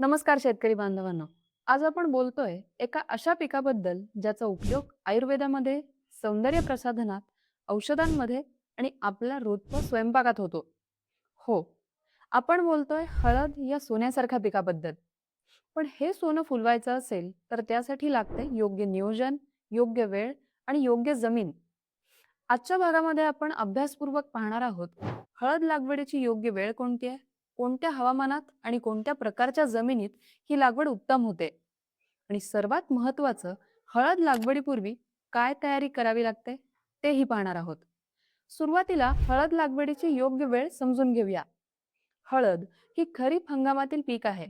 नमस्कार शेतकरी बांधवांनो. आज आपण बोलतोय एका अशा पिकाबद्दल ज्याचा उपयोग आयुर्वेदामध्ये सौंदर्य प्रसाधनात औषधांमध्ये आणि आपल्या रोजच्या स्वयंपाकात होतो. हो आपण बोलतोय हळद या सोन्यासारख्या पिकाबद्दल. पण हे सोनं फुलवायचं असेल तर त्यासाठी लागते योग्य नियोजन योग्य वेळ आणि योग्य जमीन. आजच्या भागामध्ये आपण अभ्यासपूर्वक पाहणार आहोत हळद लागवडीची योग्य वेळ कोणती आहे? कोणत्या हवामानात आणि कोणत्या प्रकारच्या जमिनीत ही लागवड उत्तम होते? आणि सर्वात महत्वाचं हळद लागवडीपूर्वी काय तयारी करावी लागते? तेही पाहणार आहोत. सुरुवातीला हळद लागवडीची योग्य वेळ समजून घेऊया. हळद ही खरीप हंगामातील पीक आहे.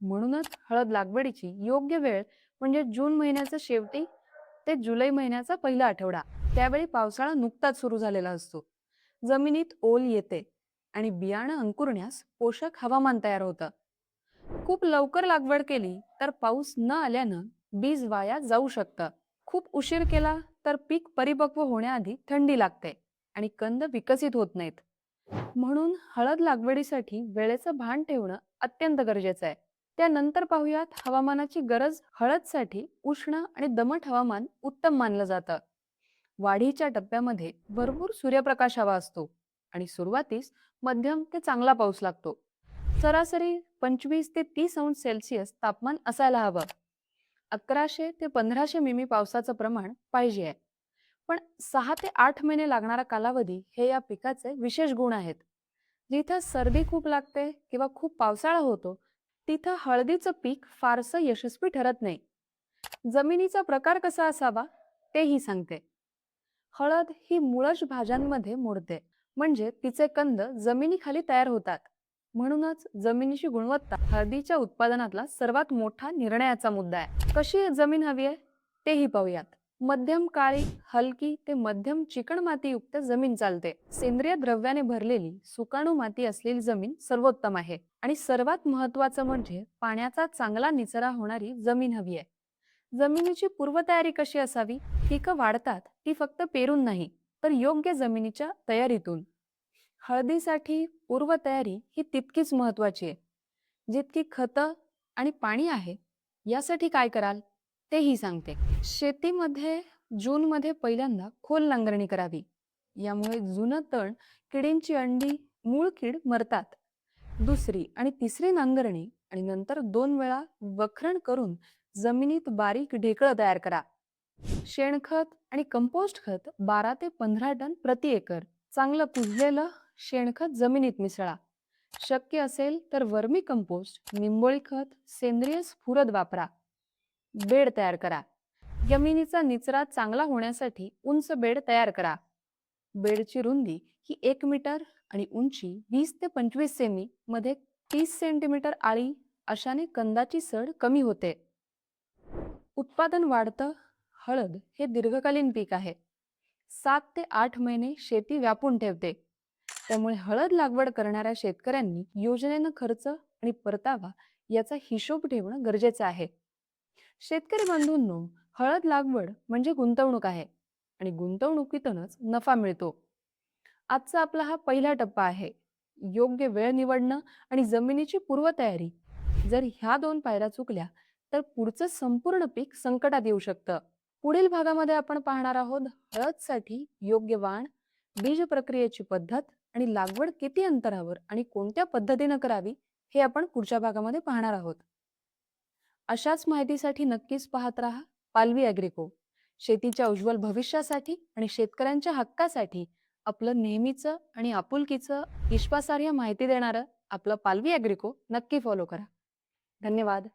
म्हणूनच हळद लागवडीची योग्य वेळ म्हणजे जून महिन्याचा शेवटी ते जुलै महिन्याचा पहिला आठवडा. त्यावेळी पावसाळा नुकताच सुरू झालेला असतो. जमिनीत ओल येते. आणि बियाणं अंकुरण्यास पोषक हवामान तयार होतं. खूप लवकर लागवड केली तर पाऊस न आल्यानं बीज वाया जाऊ शकतं. खूप उशीर केला तर पीक परिपक्व होण्याआधी थंडी लागते आणि कंद विकसित होत नाहीत. म्हणून हळद लागवडीसाठी वेळेचं भान ठेवणं अत्यंत गरजेचं आहे. त्यानंतर पाहूयात हवामानाची गरज हळदसाठी उष्ण आणि दमट हवामान उत्तम मानलं जातं. वाढीच्या टप्प्यामध्ये भरपूर सूर्यप्रकाश हवा असतो. आणि सुरुवातीस मध्यम ते चांगला पाऊस लागतो. सरासरी पंचवीस ते तीस अंश सेल्सिअस तापमान असायला हवं. अकराशे ते पंधराशे मिमी पावसाचं प्रमाण पाहिजे आहे. पण सहा ते आठ महिने लागणारा कालावधी हे या पिकाचे विशेष गुण आहेत. जिथं सर्दी खूप लागते किंवा खूप पावसाळा होतो तिथं हळदीचं पीक फारसं यशस्वी ठरत नाही. जमिनीचा प्रकार कसा असावा तेही सांगते. हळद ही मुळश भाज्यांमध्ये मोडते. म्हणजे तिचे कंद जमिनीखाली तयार होतात. म्हणूनच जमिनीची गुणवत्ता हळदीच्या उत्पादनातला सर्वात मोठा निर्णयाचा मुद्दा आहे. कशी जमीन हवी आहे? तेही पाहूयात. मध्यम काळी हलकी ते मध्यम चिकण मातीयुक्त जमीन चालते. सेंद्रिय द्रव्याने भरलेली सुकाणू माती असलेली जमीन सर्वोत्तम आहे. आणि सर्वात महत्वाचं म्हणजे पाण्याचा चांगला निचरा होणारी जमीन हवी आहे. जमिनीची पूर्वतयारी कशी असावी? पिकं वाढतात ती फक्त पेरून नाही तर योग्य जमिनीच्या तयारीतून. हळदीसाठी पूर्वतयारी ही तितकीच महत्वाची आहे. जितकी खतं आणि पाणी आहे यासाठी काय कराल? तेही सांगते. शेतीमध्ये जूनमध्ये पहिल्यांदा खोल नांगरणी करावी. यामुळे जुनं तण किडींची अंडी मूळ कीड मरतात. दुसरी आणि तिसरी नांगरणी आणि नंतर दोन वेळा वखरण करून जमिनीत बारीक ढेकळं तयार करा. शेणखत आणि कंपोस्ट खत बारा ते पंधरा टन प्रति एकर. चांगलं कुजलेलं शेणखत जमिनीत मिसळा. शक्य असेल तर वर्मी कंपोस्ट निंबोळी खत सेंद्रिय स्फुरद वापरा. बेड तयार करा. जमिनीचा निचरा चांगला होण्यासाठी उंच बेड तयार करा. बेडची रुंदी ही एक मीटर आणि उंची वीस ते पंचवीस सेमी मध्ये तीस सेंटीमीटर आळी अशाने कंदाची सड कमी होते. उत्पादन वाढतं. हळद हे दीर्घकालीन पीक आहे. सात ते आठ महिने शेती व्यापून ठेवते. त्यामुळे हळद लागवड करणाऱ्या शेतकऱ्यांनी योजनेनं खर्च आणि परतावा याचा हिशोब ठेवणं गरजेचं आहे. शेतकरी बंधूंनो हळद लागवड म्हणजे गुंतवणूक आहे आणि गुंतवणुकीतूनच नफा मिळतो. आजचा आपला हा पहिला टप्पा आहे. योग्य वेळ निवडणं आणि जमिनीची पूर्वतयारी जर ह्या दोन पायऱ्या चुकल्या तर पुढचं संपूर्ण पीक संकटात येऊ शकतं. पुढील भागामध्ये आपण पाहणार आहोत हळदसाठी योग्य वाण बीज प्रक्रियेची पद्धत आणि लागवड किती अंतरावर आणि कोणत्या पद्धतीनं करावी हे आपण पुढच्या भागामध्ये पाहणार आहोत. अशाच माहितीसाठी नक्कीच पाहत राहा पालवी अॅग्रिको शेतीच्या उज्ज्वल भविष्यासाठी आणि शेतकऱ्यांच्या हक्कासाठी आपलं नेहमीचं आणि आपुलकीचं विश्वासार्ह माहिती देणारं आपलं पालवी अॅग्रिको नक्की फॉलो करा. धन्यवाद.